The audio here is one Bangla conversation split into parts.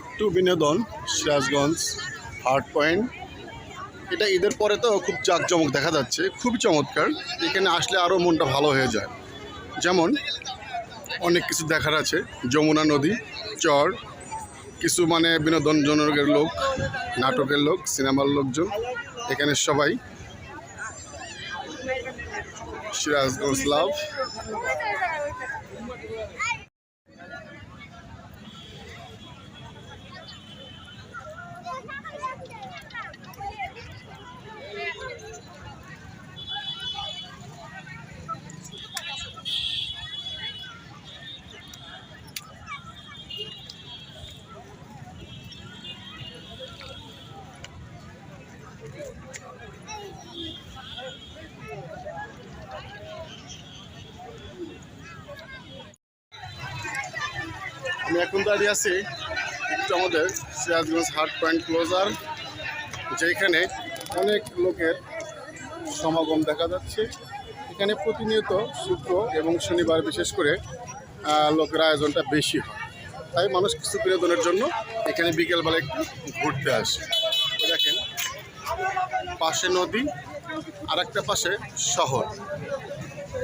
একটু বিনোদন, সিরাজগঞ্জ হার্ট পয়েন্ট এটা ঈদের পরে তো খুব জাঁকজমক দেখা যাচ্ছে, খুবই চমৎকার। এখানে আসলে আরও মনটা ভালো হয়ে যায়। যেমন অনেক কিছু দেখার আছে। যমুনা নদী, চর, কিছু মানে বিনোদন জনকের লোক, নাটকের লোক, সিনেমার লোকজন, এখানে সবাই। সিরাজগঞ্জ লাভ। আমি এখন দাঁড়িয়ে আছি একটু আমাদের সিরাজগঞ্জ হার্ট পয়েন্ট ক্লোজার, যেখানে অনেক লোকের সমাগম দেখা যাচ্ছে। এখানে প্রতিনিয়ত শুক্র এবং শনিবার বিশেষ করে লোকের আয়োজনটা বেশি হয়। তাই মানুষ কিছু বিনোদনের জন্য এখানে বিকেলবেলা একটু ঘুরতে আসে। দেখেন, পাশে নদী আর একটা পাশে শহর।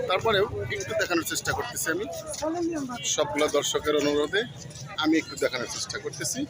তারপরেও একটু দেখানোর চেষ্টা করতেছি আমি। সবগুলো দর্শকের অনুরোধে আমি একটু দেখানোর চেষ্টা করতেছি।